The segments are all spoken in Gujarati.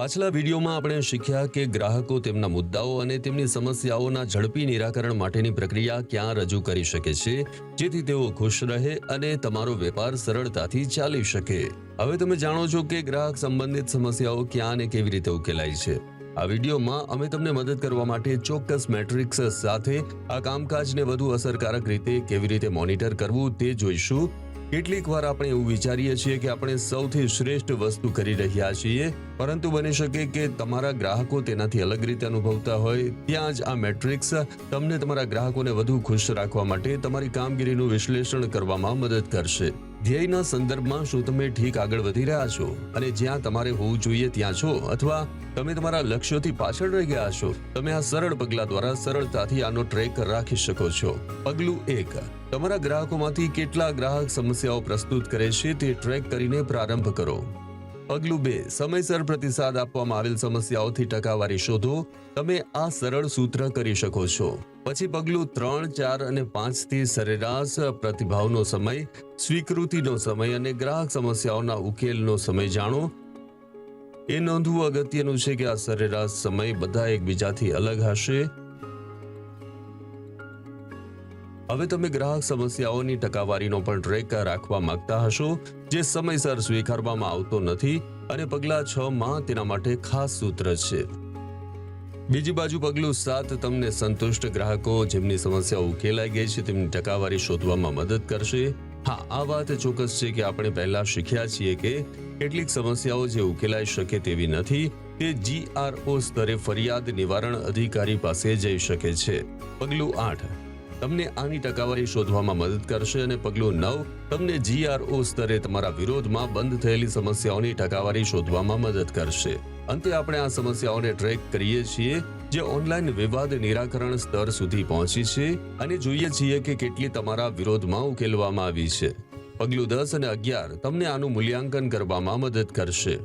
પાછલા વિડીયોમાં આપણે શીખ્યા કે ગ્રાહકો તેમના મુદ્દાઓ અને તેમની સમસ્યાઓના ઝડપી નિરાકરણ માટેની પ્રક્રિયા ક્યાં રજૂ કરી શકે છે, જેથી તેઓ ખુશ રહે અને તમારો વેપાર સરળતાથી ચાલી શકે. હવે તમે જાણો છો કે ગ્રાહક સંબંધિત સમસ્યાઓ ક્યાં અને કેવી રીતે ઉકેલાય છે. આ વિડીયોમાં અમે તમને મદદ કરવા માટે ચોક્કસ મેટ્રિક્સ સાથે આ કામકાજને વધુ અસરકારક રીતે કેવી રીતે મોનિટર કરવું તે જોઈશું. કેટલીક વાર આપણે એવું વિચારીએ છીએ કે આપણે સૌથી શ્રેષ્ઠ વસ્તુ કરી રહ્યા છીએ, પરંતુ બની શકે કે તમારા ગ્રાહકો તેનાથી અલગ રીતે અનુભવતા હોય. ત્યાં જ આ મેટ્રિક્સ તમને તમારા ગ્રાહકોને વધુ ખુશ રાખવા માટે તમારી કામગીરીનું વિશ્લેષણ કરવામાં મદદ કરશે. ધ્યેયના સંદર્ભમાં શું તમે ઠીક આગળ વધી રહ્યા છો? અને જ્યાં તમારે હોવું જોઈએ ત્યાં છો? અથવા તમે તમારા લક્ષ્યોથી પાછળ રહી ગયા છો? તમે આ સરળ પગલા દ્વારા સરળતાથી આનો ટ્રેક રાખી શકો છો. પગલું એક. તમારા ગ્રાહકોમાંથી કેટલા ગ્રાહક સમસ્યાઓ પ્રસ્તુત કરે છે તે ટ્રેક કરીને પ્રારંભ કરો. પગલું બે. સમયસર પ્રતિસાદ આપવામાં આવેલ સમસ્યાઓથી ટકાવારી શોધો. તમે આ સરળ સૂત્ર કરી શકો છો. પછી પગલું ત્રણ, ચાર અને પાંચથી સરેરાશ પ્રતિભાવનો સમય, સ્વીકૃતિનો સમય અને ગ્રાહક સમસ્યાઓના ઉકેલનો સમય જાણો. એ નોંધવું અગત્યનું છે કે આ સરેરાશ સમય બધા એકબીજાથી અલગ હશે. હવે તમે ગ્રાહક સમસ્યાઓની ટકાવારીનો પણ ટ્રેક રાખવા માંગતા હશો, જે સમયસર સ્વીકારવામાં આવતો નથી અને પગલા છ માં તેના માટે ખાસ સૂત્ર છે. બીજી બાજુ પગલું સાત, તમને સંતુષ્ટ ગ્રાહકો જેમની સમસ્યા ઉકેલાઈ ગઈ છે, તેમની ટકાવારી શોધવામાં મદદ કરશે. હા, આ વાત ચોક્કસ છે કે આપણે પહેલા શીખ્યા છીએ કે કેટલીક સમસ્યાઓ જે ઉકેલાઈ શકે તેવી નથી, તે જીઆરઓ સ્તરે ફરિયાદ નિવારણ અધિકારી પાસે જઈ શકે છે. પગલું આઠ. તમને આની ટકાવારી શોધવામાં મદદ કરશે અને પગલું નવ, તમને જીઆરઓ સ્તરે તમારા વિરોધમાં બંધ થયેલી સમસ્યાઓની ટકાવારી શોધવામાં મદદ કરશે. અંતે આપણે આ સમસ્યાઓને ટ્રેક કરીએ છીએ, જે ઓનલાઈન વિવાદ નિરાકરણ સ્તર સુધી પહોંચી છે અને જોઈએ છીએ કે કેટલી તમારા વિરોધમાં ઉકેલવામાં આવી છે. પગલું દસ અને અગિયાર, તમને આનું મૂલ્યાંકન કરવામાં મદદ કરશે.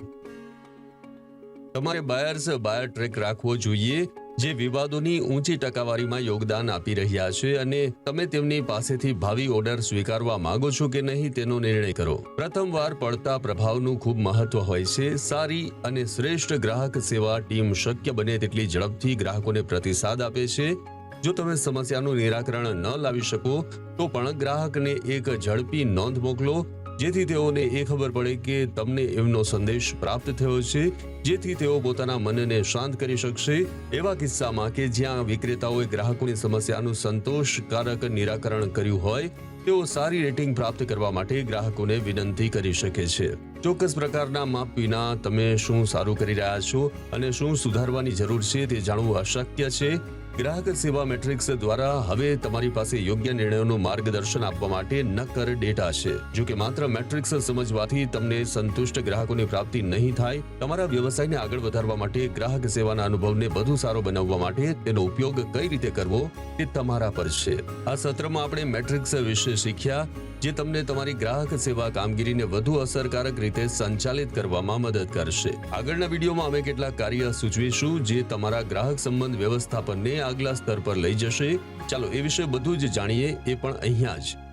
તમારે બાયર્સ બાયર ટ્રેક રાખવો જોઈએ જે વિવાદોની ઊંચી ટકાવારીમાં યોગદાન આપી રહ્યા છે અને તમે તેમની પાસેથી ભાવિ ઓર્ડર સ્વીકારવા માંગો છો કે નહીં તેનો નિર્ણય કરો. પ્રથમવાર પડતા પ્રભાવનું ખૂબ મહત્વ હોય છે. સારી અને શ્રેષ્ઠ ગ્રાહક સેવા ટીમ શક્ય બને તેટલી ઝડપથી ગ્રાહકોને પ્રતિસાદ આપે છે. જો તમે સમસ્યાનું નિરાકરણ ન લાવી શકો, તો પણ ગ્રાહકને એક ઝડપી નોંધ મોકલો જેથી તેઓને એ ખબર પડે કે તમને એમનો સંદેશ પ્રાપ્ત થયો છે, જેથી તેઓ પોતાના મનને શાંત કરી શકશે. એવા કિસ્સામાં કે જ્યાં વિક્રેતાઓએ ગ્રાહકોની સમસ્યાનું સંતોષકારક નિરાકરણ કર્યું હોય, તેઓ સારી રેટિંગ પ્રાપ્ત કરવા માટે ગ્રાહકોને વિનંતી કરી શકે છે. ચોક્કસ પ્રકારના માપ વિના તમે શું સારું કરી રહ્યા છો અને શું સુધારવાની જરૂર છે તે જાણવું અશક્ય છે. ગ્રાહક સેવા મેટ્રિક્સ દ્વારા હવે તમારી પાસે યોગ્ય નિર્ણયોનું માર્ગદર્શન આપવા માટે નક્કર ડેટા છે. જો કે માત્ર મેટ્રિક્સ સમજવાથી તમને સંતુષ્ટ ગ્રાહકોની પ્રાપ્તિ નહીં થાય, તમારા વ્યવસાયને આગળ વધારવા માટે ગ્રાહક સેવાના અનુભવને વધુ સારો બનાવવા માટે તેનો ઉપયોગ કઈ રીતે કરવો તે તમારા પર છે. આ સત્રમાં આપણે મેટ્રિક્સ વિશે શીખ્યા. જે તમને તમારી ગ્રાહક સેવા કામગીરીને વધુ અસરકારક રીતે સંચાલિત કરવામાં મદદ કરશે. આગળના વિડીયોમાં અમે કેટલાક કાર્ય સૂચવીશું જે તમારા ગ્રાહક સંબંધ વ્યવસ્થાપનને આગલા સ્તર પર લઈ જશે. ચાલો એ વિશે બધું જ જાણીએ, એ પણ અહીંયા જ.